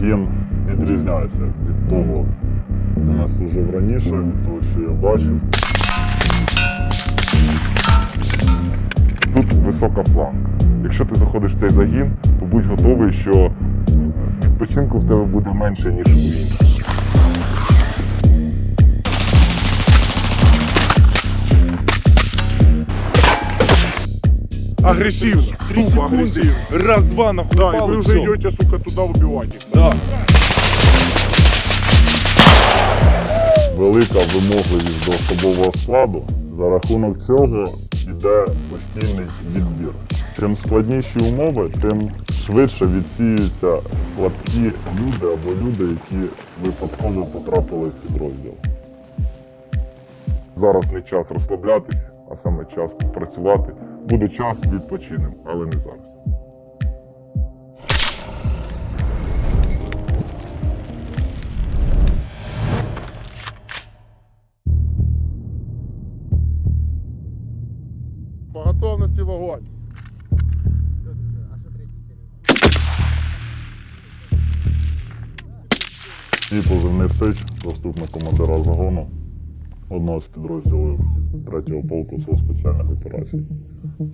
загін відрізняється від того, де я служив раніше, від того, що я бачив. Тут висока планка. Якщо ти заходиш в цей загін, то будь готовий, що відпочинку в тебе буде менше, ніж у інших. Агрессивно. Три Тупо секунды. агрессивно. Раз-два нахуй Да, и упал, вы и уже всё. идете, сука, туда убивать их. Да. велика вимогливість до особового складу. За рахунок цього йде постійний відбір. Чим складніші умови, тим швидше відсіюються слабкі люди або люди, які випадково потрапили в підрозділ. Зараз не час розслаблятись, а саме час працювати. Буде час відпочинемо, але не зараз. По готовности в огонь. І позивний Сич, заступник командира загону одного з підрозділів 3-го полку СО спеціальних операцій.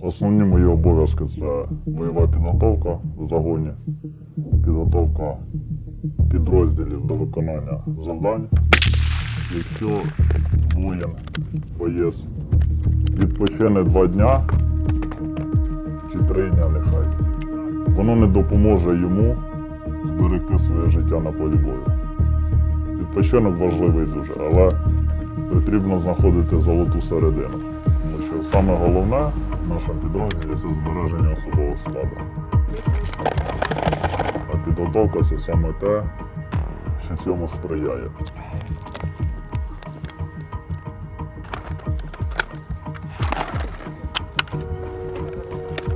Основні мої обов'язки це бойова підготовка в загоні, підготовка підрозділів до виконання завдань. Якщо воїн, боєць відпочине два дня чи три дня нехай, воно не допоможе йому зберегти своє життя на полі бою. Відпочинок важливий дуже, але потрібно знаходити золоту середину. Тому що саме головне в нашому підрозділі це збереження особового складу. А підготовка це саме те, що цьому сприяє.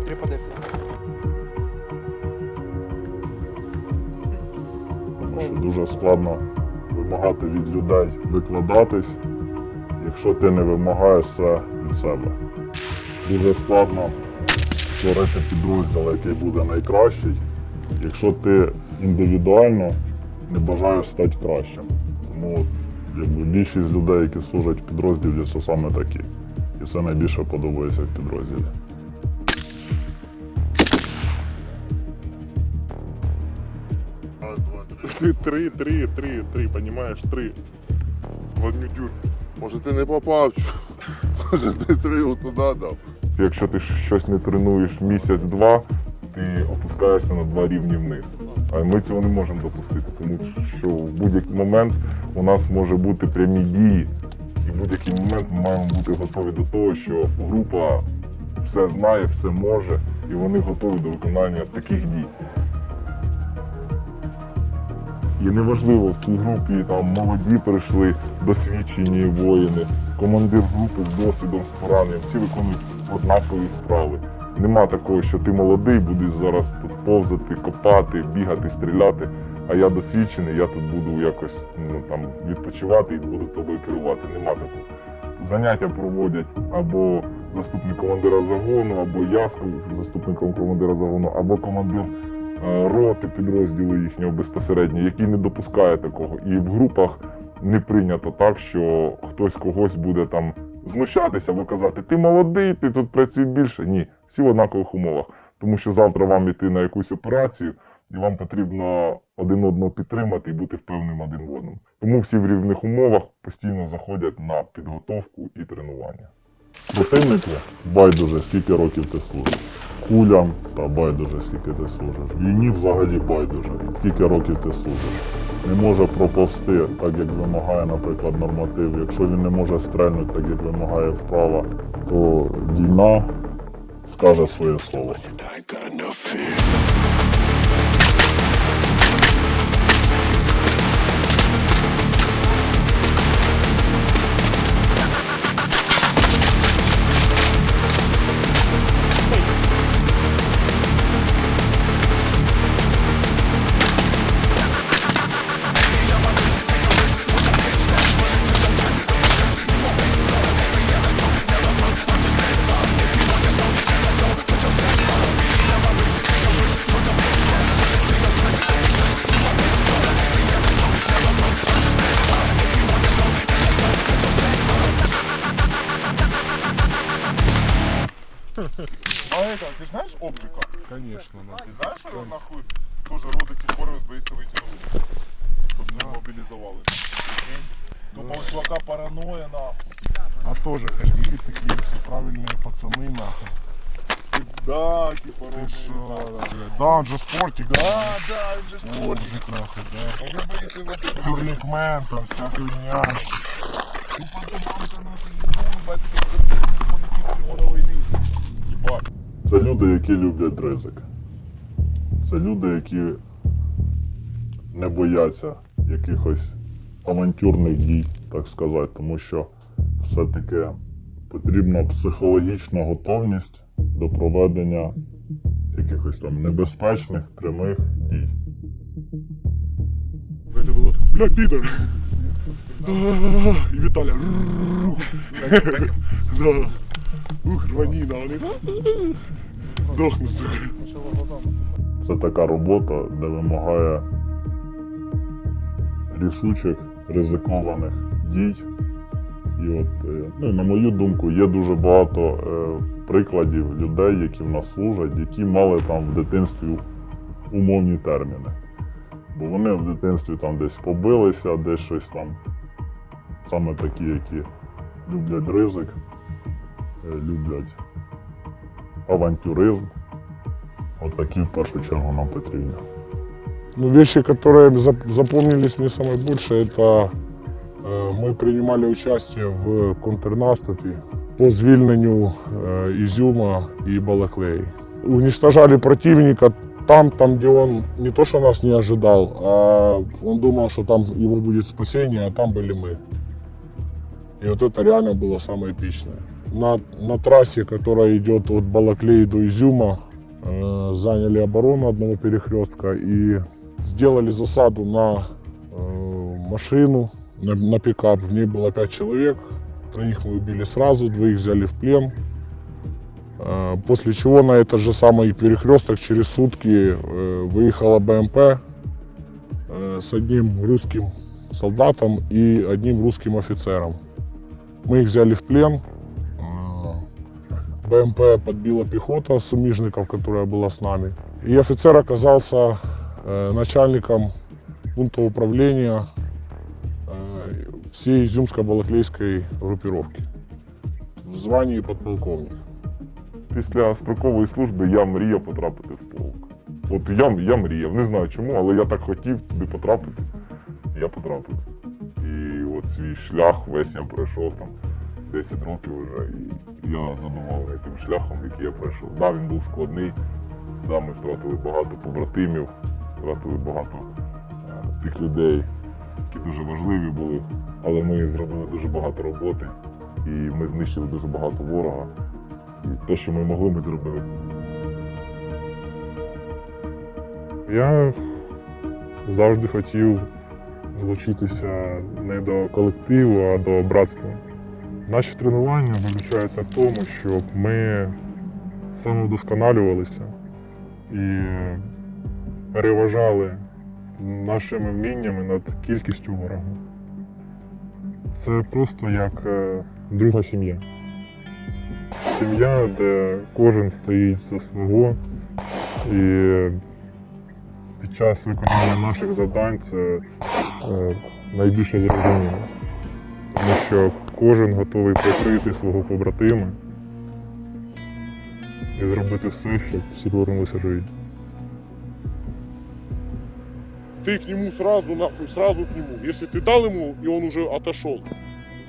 Три по 10. Тому що дуже складно вимагати від людей викладатись, якщо ти не вимагаєш це від себе. Дуже складно створити підрозділ, який буде найкращий, якщо ти індивідуально не бажаєш стати кращим. Тому якби, більшість людей, які служать в підрозділі, це саме такі. І це найбільше подобається в підрозділі. Три. Три, три, три, три, понимаешь? Три. В. Може ти не попав? Може ти три отуда дав? Якщо ти щось не тренуєш місяць-два, ти опускаєшся на два рівні вниз. А ми цього не можемо допустити, тому що в будь-який момент у нас може бути прямі дії, і в будь-який момент ми маємо бути готові до того, що група все знає, все може, і вони готові до виконання таких дій. І неважливо, в цій групі там молоді прийшли, досвідчені воїни, командир групи з досвідом, з пораненням, всі виконують однакові вправи. Нема такого, що ти молодий, будеш зараз тут повзати, копати, бігати, стріляти. А я досвідчений, я тут буду якось ну, там, відпочивати і буду тобою керувати. Нема такого. Заняття проводять або заступник командира загону, або я з заступником командира загону, або командир роти підрозділу їхнього безпосередньо, який не допускає такого. І в групах не прийнято так, що хтось когось буде там знущатися або казати, ти молодий, ти тут працюй більше. Ні, всі в однакових умовах. Тому що завтра вам іти на якусь операцію, і вам потрібно один одного підтримати і бути впевненим один в одному. Тому всі в рівних умовах постійно заходять на підготовку і тренування. Противнику байдуже, скільки років ти служиш. Кулям та байдуже, скільки ти служиш. Війні взагалі байдуже, скільки років ти служиш. Не може проповсти, так як вимагає, наприклад, норматив. Якщо він не може стрельнути, так як вимагає вправа, то війна скаже своє слово. А это, ты знаешь Обжика? Конечно, ну. Ты знаешь, что он нахуй тоже родики форми боїться витягнути? Щоб не мобілізували. Думав, чувака параноя нахуй. А тоже ходили такие все правильные пацаны, нахуй. Да, типа Ты шо, родики. блядь. Да, он же спортик. Да, да, він же спортик. Мужик, нахуй, да. А ви боїться витягнути. Курликмен, там вся хуйня. це люди, які люблять ризик. Це люди, які не бояться якихось авантюрних дій, так сказати, тому що все-таки потрібна психологічна готовність до проведення якихось там небезпечних прямих дій. Было так, бля, и Виталя. Да. Ух, рванина, они, да? Дохну. Це така робота, де вимагає рішучих, ризикованих дій. І от, е, ну, на мою думку, є дуже багато е, прикладів людей, які в нас служать, які мали там в дитинстві умовні терміни. Бо вони в дитинстві там десь побилися, десь щось там. Саме такі, які люблять ризик, люблять авантюризм. От такі в першу чергу нам потрібні. Ну, вещи, которые зап- запомнились мне самое больше, это э, мы принимали участие в контрнаступе по звільненню э, Изюма и Балаклеи. Уничтожали противника там, там, где он не то, что нас не ожидал, а он думал, что там его будет спасение, а там были мы. И вот это реально было самое эпичное. На, на трассе, которая идет от Балаклеи до Изюма, э, заняли оборону одного перехрестка и сделали засаду на э, машину, на, на пикап. В ней было пять человек. Троих мы убили сразу, двоих взяли в плен. Э, После чего на этот же самый перехресток через сутки э, выехала БМП э, с одним русским солдатом и одним русским офицером. Мы их взяли в плен. Э, БМП подбила пехота сумижников, которая была с нами. И офицер оказался э, начальником пункта управления э, всей Изюмско-Балаклейской группировки в звании подполковник. Після строкової служби я мріяв потрапити в полк. От я, я мріяв, не знаю чому, але я так хотів туди потрапити. Я потрапив. І от свій шлях весь я пройшов там 10 років вже. І я задоволений тим шляхом, який я пройшов. Да, він був складний. Да, ми втратили багато побратимів, втратили багато е, тих людей, які дуже важливі були. Але ми зробили дуже багато роботи і ми знищили дуже багато ворога. І те, що ми могли, ми зробили. Я завжди хотів долучитися не до колективу, а до братства. Наші тренування заключаються в тому, щоб ми самовдосконалювалися і переважали нашими вміннями над кількістю ворога. Це просто як е, друга сім'я. Сім'я, де кожен стоїть за свого і під час виконання наших завдань це е, найбільше зрозуміло Тому що кожен готовий прикрити свого побратима і зробити все, щоб всі повернулися живі. ты к нему сразу, нахуй, сразу к нему. Если ты дал ему, и он уже отошел,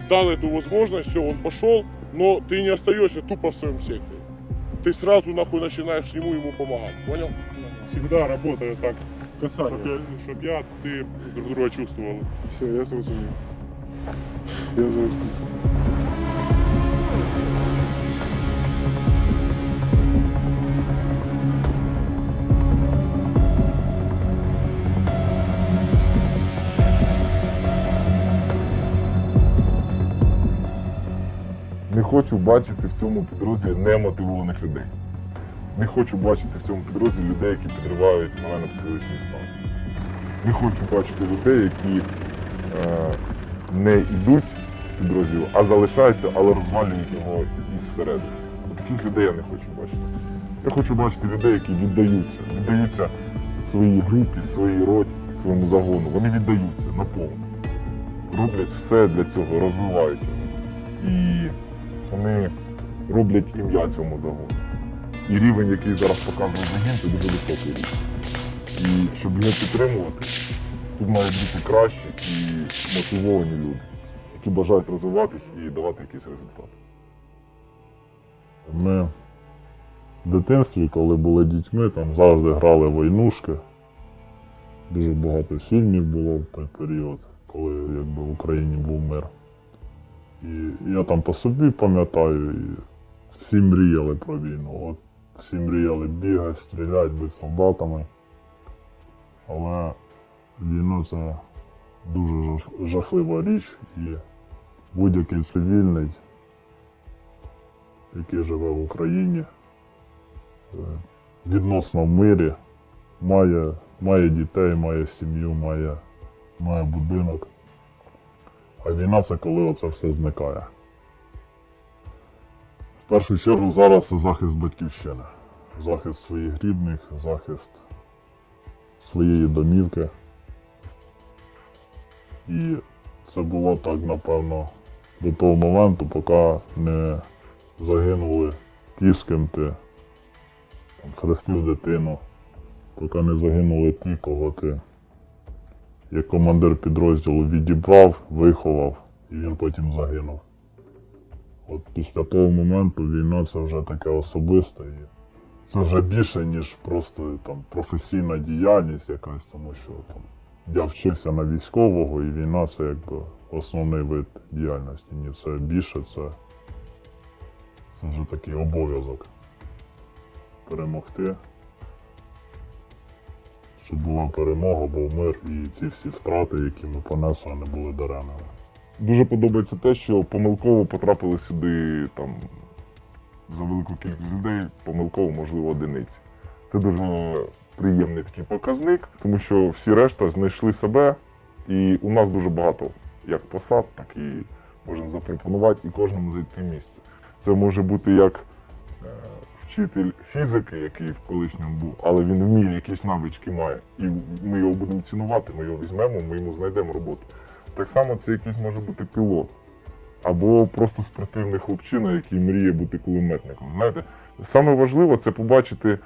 дал эту возможность, все, он пошел, но ты не остаешься тупо в своем секторе. Ты сразу, нахуй, начинаешь ему, ему помогать. Понял? Всегда работає так, Касание. щоб я, щоб я, ти Друг друга чувствовали. все, я зрозумів. Не хочу бачити в цьому підрозділі немотивованих людей. Не хочу бачити в цьому підрозділі людей, які підривають мене психологічний стан. Не хочу бачити людей, які е, не йдуть в підрозділ, а залишаються, але розвалюють його із середини. таких людей я не хочу бачити. Я хочу бачити людей, які віддаються, віддаються своїй групі, своїй роті, своєму загону. Вони віддаються наповну. Роблять все для цього, розвивають його. І вони роблять ім'я цьому загону. І рівень, який зараз показує загін, це дуже високий рівень. І щоб його підтримувати, тут мають бути кращі і мотивовані люди, які бажають розвиватись і давати якийсь результат. Ми в дитинстві, коли були дітьми, там завжди грали войнушки. Дуже багато фільмів було в той період, коли якби, в Україні був мир. І я там по собі пам'ятаю, і всі мріяли про війну. От всі мріяли бігати, стріляти, бути солдатами. Але війна це дуже жахлива річ і будь-який цивільний, який живе в Україні, е, відносно в мирі, має, має дітей, має сім'ю, має, має будинок. А війна це коли оце все зникає. В першу чергу зараз це захист батьківщини, захист своїх рідних, захист своєї домівки. І це було так, напевно, до того моменту, поки не загинули ті, з ким ти там, хрестив дитину, поки не загинули ті, кого ти як командир підрозділу відібрав, виховав, і він потім загинув. От після того моменту війна це вже таке особисте. І це вже більше, ніж просто там, професійна діяльність якась, тому що там, я вчився на військового, і війна це якби основний вид діяльності. Ні, це більше, це, це вже такий обов'язок перемогти. Щоб була перемога, був мир і ці всі втрати, які ми понесли, не були даремними. Дуже подобається те, що помилково потрапили сюди там за велику кількість людей, помилково, можливо, одиниці. Це дуже приємний такий показник, тому що всі решта знайшли себе, і у нас дуже багато як посад, так і можемо запропонувати і кожному зайти місце. Це може бути як е, вчитель фізики, який в колишньому був, але він вміє, якісь навички має. І ми його будемо цінувати, ми його візьмемо, ми йому знайдемо роботу. Так само це якийсь може бути пілот. Або просто спортивний хлопчина, який мріє бути кулеметником. Знаєте, саме важливе це побачити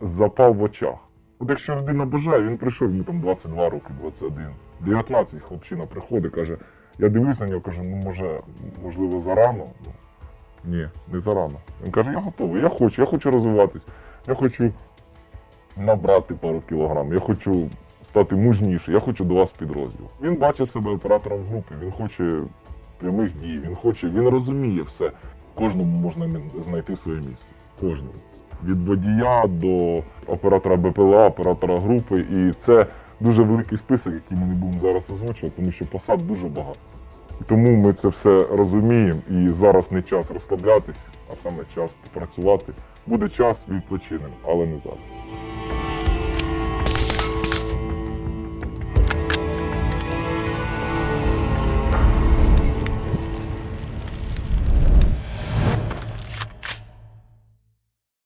запал в очах. От якщо людина бажає, він прийшов, йому там 22 роки, 21, 19 хлопчина приходить, каже, я дивлюсь на нього, кажу, ну може, можливо, зарано. Ну, ні, не зарано. Він каже, я готовий, я хочу, я хочу розвиватись, я хочу набрати пару кілограм, я хочу стати мужнішим, я хочу до вас підрозділ. Він бачить себе оператором з групи, він хоче прямих дій, він хоче, він розуміє все. Кожному можна знайти своє місце. Кожному. Від водія до оператора БПЛА, оператора групи. І це дуже великий список, який ми не будемо зараз озвучувати, тому що посад дуже багато. Тому ми це все розуміємо. І зараз не час розслаблятись, а саме час попрацювати. Буде час відпочинемо, але не зараз.